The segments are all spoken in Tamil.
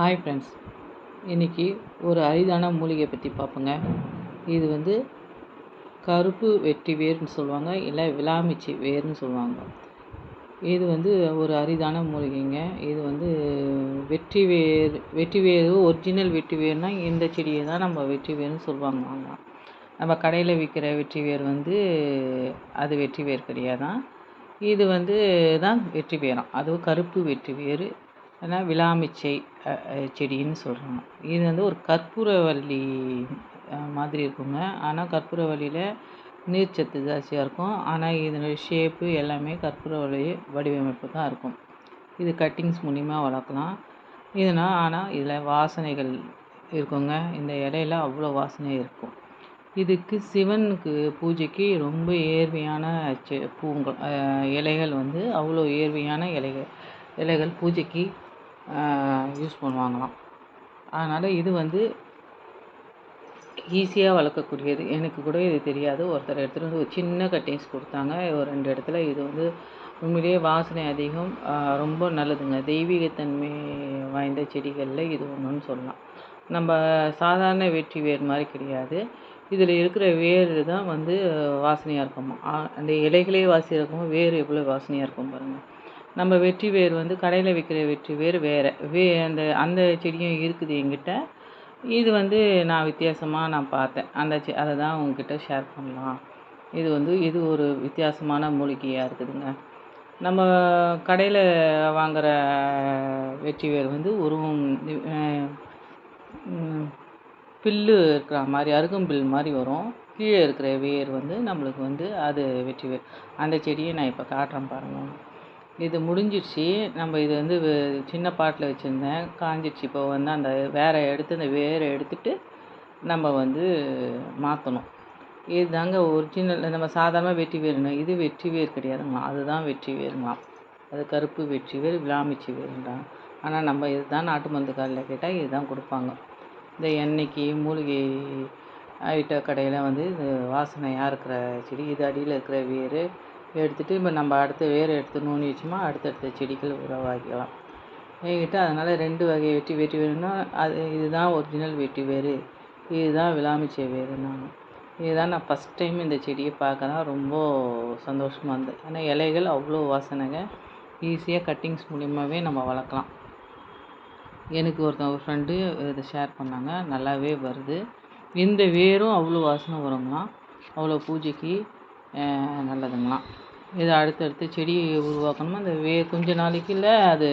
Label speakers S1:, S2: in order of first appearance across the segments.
S1: ஹாய் ஃப்ரெண்ட்ஸ் இன்றைக்கி ஒரு அரிதான மூலிகை பற்றி பார்ப்போங்க இது வந்து கருப்பு வெட்டி வேர்னு சொல்லுவாங்க இல்லை விளாமிச்சி வேர்னு சொல்லுவாங்க. இது வந்து ஒரு அரிதான மூலிகைங்க. இது வந்து வெற்றி வேர் வெட்டி வேர் ஒரிஜினல் வெட்டி வேர்னால் இந்த செடியை தான் நம்ம வெற்றி வேர்னு சொல்லுவாங்க. நம்ம கடையில் விற்கிற வெற்றி வேர் வந்து அது வெற்றி வேர் கிடையாதான். இது வந்து தான் வெற்றி வேரம். அதுவும் கருப்பு வெற்றி வேர் ஆனால் விளாமிச்சை செடின்னு சொல்கிறாங்க இது வந்து ஒரு கற்பூரவள்ளி மாதிரி இருக்குங்க. ஆனால் கற்பூரவள்ளியில் நீர்ச்சத்து ஜாஸ்தியாக இருக்கும். ஆனால் இதனுடைய ஷேப்பு எல்லாமே கற்பூரவள்ளி வடிவமைப்பு தான் இருக்கும். இது கட்டிங்ஸ் மூலிமா வளர்க்கலாம். இதனால் ஆனால் இதில் வாசனைகள் இருக்குங்க. இந்த இலையில அவ்வளோ வாசனை இருக்கும். இதுக்கு சிவனுக்கு பூஜைக்கு ரொம்ப ஏர்வையான செ பூங்கள் இலைகள் வந்து அவ்வளோ ஏர்வையான இலைகள் இலைகள் பூஜைக்கு யூஸ் பண்ணுவாங்களாம். அதனால் இது வந்து ஈஸியாக வளர்க்கக்கூடியது. எனக்கு கூட இது தெரியாது. ஒருத்தர் எடுத்துகிட்டு வந்து ஒரு சின்ன கட்டிங்ஸ் கொடுத்தாங்க. ஒரு ரெண்டு இடத்துல இது வந்து உண்மையிலேயே வாசனை அதிகம். ரொம்ப நல்லதுங்க. தெய்வீகத்தன்மை வாய்ந்த செடிகளில் இது ஒன்றுன்னு சொல்லலாம். நம்ம சாதாரண வெற்றி வேர் மாதிரி கிடையாது. இதில் இருக்கிற வேர் தான் வந்து வாசனையாக இருக்குமா. அந்த இலைகளே வாசனையாக இருக்கும் வேர் எவ்வளோ வாசனையாக இருக்கும் பாருங்கள் நம்ம வெற்றி வேர் வந்து கடையில் விற்கிற வெற்றி வேர் வேறு. வே அந்த அந்த செடியும் இருக்குது என்கிட்ட. இது வந்து நான் வித்தியாசமாக நான் பார்த்தேன். அந்த செ அதை தான் உங்ககிட்ட ஷேர் பண்ணலாம். இது வந்து இது ஒரு வித்தியாசமான மூலிகையாக இருக்குதுங்க. நம்ம கடையில் வாங்குகிற வெற்றி வேர் வந்து உருவம் பில்லு இருக்கிற மாதிரி அருகம்பில் மாதிரி வரும். கீழே இருக்கிற வேர் வந்து நம்மளுக்கு வந்து அது வெற்றி வேர் அந்த செடியை நான் இப்போ காட்டுறேன் பாருங்கள் இது முடிஞ்சிடுச்சு. நம்ம இது வந்து சின்ன பாட்டில் வச்சுருந்தேன். காஞ்சிடுச்சு. இப்போ வந்து அந்த வேரை எடுத்து அந்த வேரை எடுத்துட்டு நம்ம வந்து மாற்றணும் இதுதாங்க ஒரிஜினல் நம்ம சாதாரணமாக வெற்றி வேருங்க இது வெற்றி வேர் கிடையாதுங்களாம். அதுதான் வெற்றி வேருங்களாம் அது கருப்பு வெற்றி வேர் விளாமிச்சி வேருன்றாங்க ஆனால் நம்ம இதுதான் நாட்டு மருந்து கடையில் கேட்டால் இதுதான் கொடுப்பாங்க. இந்த எண்ணெய்க்கு மூலிகை ஐட்ட கடையில் வந்து இது வாசனையாக இருக்கிற செடி? இது அடியில் இருக்கிற வேர். எடுத்துகிட்டு இப்போ நம்ம அடுத்த வேர் எடுத்து நூனி வச்சோமா அடுத்தடுத்த செடிகள் உருவாக்கிக்கலாம் என்கிட்ட அதனால் ரெண்டு வகை வெட்டி வெட்டி வேணும்னா அது இதுதான் ஒரிஜினல் வெட்டி வேர். இதுதான் விளாமிச்சை வேறுனாங்க இதுதான் நான் ஃபஸ்ட் டைம் இந்த செடியை பார்க்குறேன். ரொம்ப சந்தோஷமாக இருந்தது. ஏன்னா இலைகள் அவ்வளோ வாசனைங்க. ஈஸியாக கட்டிங்ஸ் மூலியமாகவே நம்ம வளர்க்கலாம். எனக்கு ஒருத்தன் ஒரு ஃப்ரெண்டு இதை ஷேர் பண்ணாங்க. நல்லாவே வருது. இந்த வேரும் அவ்வளோ வாசனை வருங்களாம். அவ்வளோ பூஜைக்கு நல்லதுங்களாம் இதை அடுத்தடுத்து செடி உருவாக்கணுமா? அந்த வே கொஞ்ச நாளைக்குள்ள அது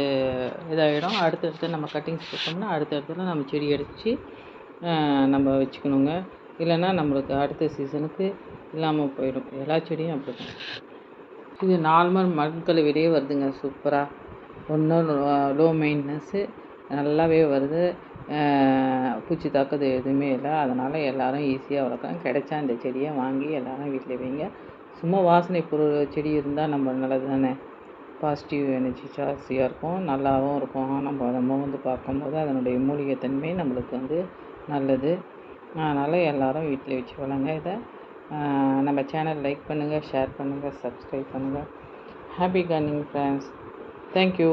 S1: இதாகிடும் அடுத்தடுத்து நம்ம கட்டிங்ஸ் போட்டோம்னா அடுத்தடுத்துல நம்ம செடி அடித்து நம்ம வச்சுக்கணுங்க. இல்லைன்னா நம்மளுக்கு அடுத்த சீசனுக்கு இல்லாமல் போயிடும். எல்லா செடியும் அப்படி தான் இது நார்மல் மண்கழுவிலேயே வருதுங்க சூப்பராக ஒன்றும் லோ மெயின்டெனன்ஸு நல்லாவே வருது. பூச்சி தாக்குது எதுவுமே இல்லை. அதனால் எல்லோரும் ஈஸியாக வளர்க்கலாம். கிடைச்சா இந்த செடியை வாங்கி எல்லோரும் வீட்டில் வைங்க. சும்மா வாசனை பொருள் செடி இருந்தால் நம்ம நல்லது தானே பாசிட்டிவ் எனர்ஜி ஜாஸ்தியாக இருக்கும். நல்லாவும் இருக்கும். நம்ம அதை முகந்து பார்க்கும்போது அதனுடைய மூலிகைத்தன்மை நம்மளுக்கு வந்து நல்லது. அதனால் எல்லோரும் வீட்டில் வச்சு வளங்க இதை. நம்ம சேனல் லைக் பண்ணுங்கள் ஷேர் பண்ணுங்கள் சப்ஸ்கிரைப் பண்ணுங்கள் ஹாப்பி கார்னிங் ஃப்ரெண்ட்ஸ் தேங்க்யூ